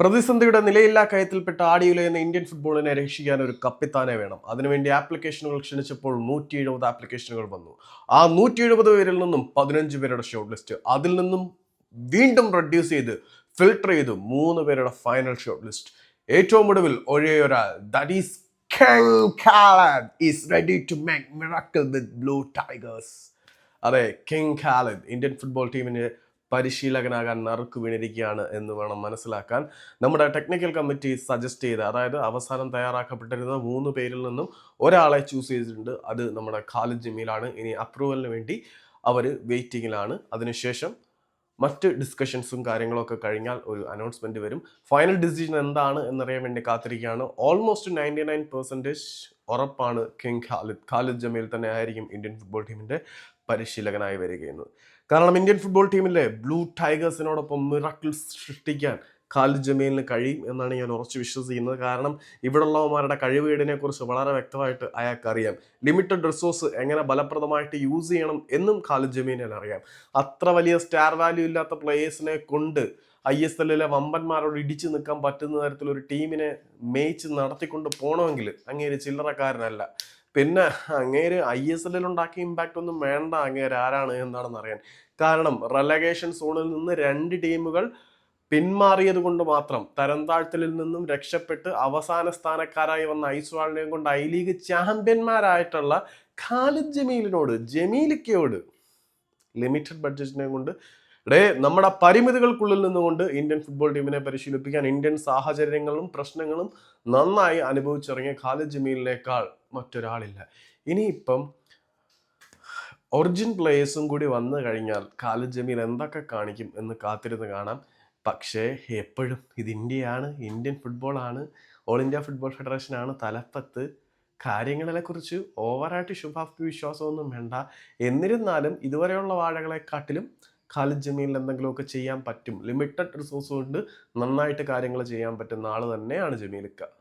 പ്രതിസന്ധിയുടെ നിലയില്ലാ കയത്തിൽപ്പെട്ട ആടിയുലയുന്ന ഇന്ത്യൻ ഫുട്ബോളിനെ രക്ഷിക്കാൻ ഒരു കപ്പിത്താനെ വേണം. അതിനുവേണ്ടി ആപ്ലിക്കേഷനുകൾ ക്ഷണിച്ചപ്പോൾ നൂറ്റി എഴുപത് ആപ്ലിക്കേഷനുകൾ വന്നു. ആ നൂറ്റി എഴുപത് പേരിൽ നിന്നും പതിനഞ്ച് പേരുടെ ഷോർട്ട് ലിസ്റ്റ് അതിൽ നിന്നും വീണ്ടും റെഡ്യൂസ് ചെയ്ത് ഫിൽട്ടർ ചെയ്ത് മൂന്ന് പേരുടെ ഫൈനൽ ഷോർട്ട് ലിസ്റ്റ് ഏറ്റവും ഒടുവിൽ ഒരേ ഒരാൾ. That is is ready to make with blue tigers അതെ കിങ് ഖാലിദ് ഇന്ത്യൻ ഫുട്ബോൾ ടീമിന് പരിശീലകനാകാൻ നറുക്ക് വീണിരിക്കുകയാണ് എന്ന് വേണം മനസ്സിലാക്കാൻ. നമ്മുടെ ടെക്നിക്കൽ കമ്മിറ്റി സജസ്റ്റ് ചെയ്ത് അതായത് അവസാനം തയ്യാറാക്കപ്പെട്ടിരുന്ന മൂന്ന് പേരിൽ നിന്നും ഒരാളെ ചൂസ് ചെയ്തിട്ടുണ്ട്. അത് നമ്മുടെ ഖാലിദ് ജമീലാണ്. ഇനി അപ്രൂവലിന് വേണ്ടി അവർ വെയിറ്റിങ്ങിലാണ് അതിനുശേഷം മറ്റ് ഡിസ്കഷൻസും കാര്യങ്ങളൊക്കെ കഴിഞ്ഞാൽ ഒരു അനൗൺസ്മെന്റ് വരും. ഫൈനൽ ഡിസിഷൻ എന്താണ് എന്നറിയാൻ വേണ്ടി കാത്തിരിക്കുകയാണ്. ഓൾമോസ്റ്റ് നയന്റി നയൻ പെർസെന്റേജ് ഉറപ്പാണ് കിങ് ഖാലിദ് ഖാലിദ് ജമീൽ തന്നെ ആയിരിക്കും ഇന്ത്യൻ ഫുട്ബോൾ ടീമിന്റെ പരിശീലകനായി വരികയെന്നത് കാരണം ഇന്ത്യൻ ഫുട്ബോൾ ടീമിലെ ബ്ലൂ ടൈഗേഴ്സിനോടൊപ്പം മിറക്കിൾസ് സൃഷ്ടിക്കാൻ ഖാലിദ് ജമീലിന് കഴിയും എന്നാണ് ഞാൻ ഉറച്ചു വിശ്വസിക്കുന്നത്. കാരണം ഇവിടെയുള്ളവന്മാരുടെ കഴിവുകേടിനെ കുറിച്ച് വളരെ വ്യക്തമായിട്ട് അയാൾക്കറിയാം. ലിമിറ്റഡ് റിസോഴ്സ് എങ്ങനെ ഫലപ്രദമായിട്ട് യൂസ് ചെയ്യണം എന്നും ഖാലിദ് ജമീലിന് അറിയാം. അത്ര വലിയ സ്റ്റാർ വാല്യൂ ഇല്ലാത്ത പ്ലേയേഴ്സിനെ കൊണ്ട് ഐ എസ് എല്ലിലെ വമ്പന്മാരോട് ഇടിച്ചു നിൽക്കാൻ പറ്റുന്ന തരത്തിൽ ഒരു ടീമിനെ മേയിച്ച് നടത്തിക്കൊണ്ട് പോകണമെങ്കിൽ അങ്ങേര് ചില്ലറക്കാരനല്ല. പിന്നെ അങ്ങേര് ഐ എസ് എല്ലിൽ ഉണ്ടാക്കിയ ഇമ്പാക്റ്റ് ഒന്നും വേണ്ട അങ്ങേര് ആരാണ് എന്താണെന്ന് അറിയാൻ. കാരണം റെലഗേഷൻ സോണിൽ നിന്ന് രണ്ട് ടീമുകൾ പിന്മാറിയത് കൊണ്ട് മാത്രം തരംതാഴ്ത്തലിൽ നിന്നും രക്ഷപ്പെട്ട് അവസാന സ്ഥാനക്കാരായി വന്ന ഐസ്വാളിനെയും കൊണ്ട് ഐ ലീഗ് ചാമ്പ്യന്മാരായിട്ടുള്ള ഖാലിദ് ജമീലിനോട് ജമീലിക്കയോട് ലിമിറ്റഡ് ബഡ്ജറ്റിനെ കൊണ്ട് ഡേ നമ്മുടെ പരിമിതികൾക്കുള്ളിൽ നിന്നുകൊണ്ട് ഇന്ത്യൻ ഫുട്ബോൾ ടീമിനെ പരിശീലിപ്പിക്കാൻ ഇന്ത്യൻ സാഹചര്യങ്ങളും പ്രശ്നങ്ങളും നന്നായി അനുഭവിച്ചിറങ്ങിയ ഖാലിദ് ജമീലിനേക്കാൾ മറ്റൊരാളില്ല. ഇനിയിപ്പം ഒറിജിൻ പ്ലേയേഴ്സും കൂടി വന്നു കഴിഞ്ഞാൽ ഖാലിദ് ജമീൽ എന്തൊക്കെ കാണിക്കും എന്ന് കാത്തിരുന്ന് കാണാം. പക്ഷേ എപ്പോഴും ഇത് ഇന്ത്യയാണ് ഇന്ത്യൻ ഫുട്ബോളാണ് ഓൾ ഇന്ത്യ ഫുട്ബോൾ ഫെഡറേഷനാണ് തലപ്പത്ത്. കാര്യങ്ങളെക്കുറിച്ച് ഓവറായിട്ട് ശുഭാപ്തി വിശ്വാസമൊന്നും വേണ്ട. എന്നിരുന്നാലും ഇതുവരെയുള്ള വാഴകളെക്കാട്ടിലും ഖാലിദ് ജമീനിൽ എന്തെങ്കിലുമൊക്കെ ചെയ്യാൻ പറ്റും. ലിമിറ്റഡ് റിസോഴ്സ് കൊണ്ട് നന്നായിട്ട് കാര്യങ്ങൾ ചെയ്യാൻ പറ്റുന്ന ആൾ തന്നെയാണ് ജമീലിക്ക.